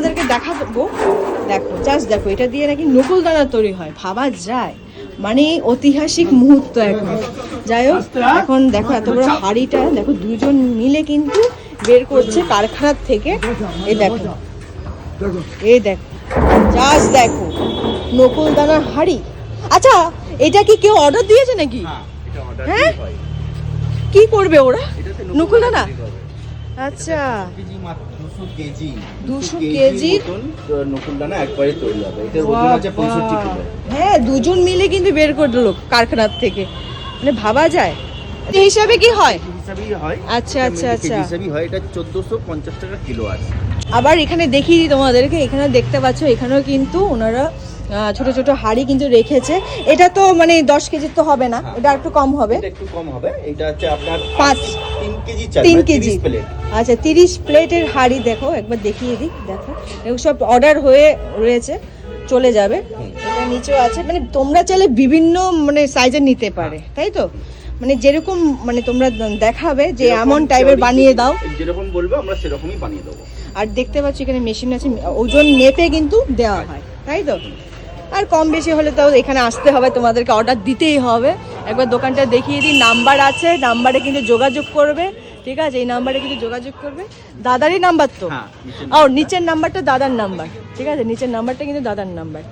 তোমাদেরকে দেখাবো। দেখো জাস্ট দেখো এটা দিয়ে নাকি নকুল দানা তৈরি হয়। ভাবা যায়। মানে ঐতিহাসিক মুহূর্ত এখন। যাই হোক এখন দেখো এত বড় হাড়িটা দেখো দুজন মিলে কিন্তু বের করছে কারখানার থেকে। এই দেখো এই দেখো জাস্ট দেখো নকুল দানার হাড়ি। আচ্ছা এটা কি কেউ অর্ডার দিয়েছে নাকি? হ্যাঁ হ্যাঁ? কি করবে ওরা? নকুল দানা। আচ্ছা। 200 কেজি 200 কেজি? মতন, আহ, নকুল দানা একবারে তৈরি হবে। এটার ওজন আছে 65 কিলো। হ্যাঁ দুজন মিলে কিন্তু বের করে দিল কারখানার থেকে। মানে ভাবা যায়। এই হিসাবে কি হয়? হয়। আচ্ছা, আচ্ছা, আচ্ছা। হিসাবেই হয়। এটা 1450 টাকা কিলো আছে। আবার এখানে দেখিয়ে দিই তোমাদেরকে। এখানে দেখতে পাচ্ছ এখানেও কিন্তু ওনারা ছোট ছোট হাড়ি কিন্তু রেখেছে। এটা তো মানে দশ কেজির তো হবে না হ্যাঁ। এটা একটু কম হবে। একটু কম হবে। এটা হচ্ছে আপনার পাঁচ। 3 কেজি তিন মানে কেজি। 30 প্লেট আচ্ছা তিরিশ প্লেটের হাড়ি দেখো একবার দেখিয়ে দিই দেখো। সব অর্ডার হয়ে রয়েছে চলে যাবে। এটা নিচেও আছে। মানে তোমরা চাইলে বিভিন্ন মানে সাইজের নিতে পারে তাই তো? মানে যেরকম মানে তোমরা দেখাবে যে এমন টাইপের বানিয়ে দাও। যেরকম বলবে আমরা সেরকমই বানিয়ে দেবো। আর দেখতে পাচ্ছি এখানে মেশিন আছে ওজন মেপে কিন্তু দেওয়া হয় তাই তো? আর কম বেশি হলে তো এখানে আসতে হবে তোমাদেরকে অর্ডার দিতেই হবে। একবার দোকানটা দেখিয়ে দিই নাম্বার আছে নাম্বারে কিন্তু যোগাযোগ করবে ঠিক আছে? এই নাম্বারে কিন্তু যোগাযোগ করবে। দাদারই নাম্বার তো? হ্যাঁ ও নিচের নাম্বারটা দাদার নাম্বার ঠিক আছে? নিচের নাম্বারটা কিন্তু দাদার নাম্বার।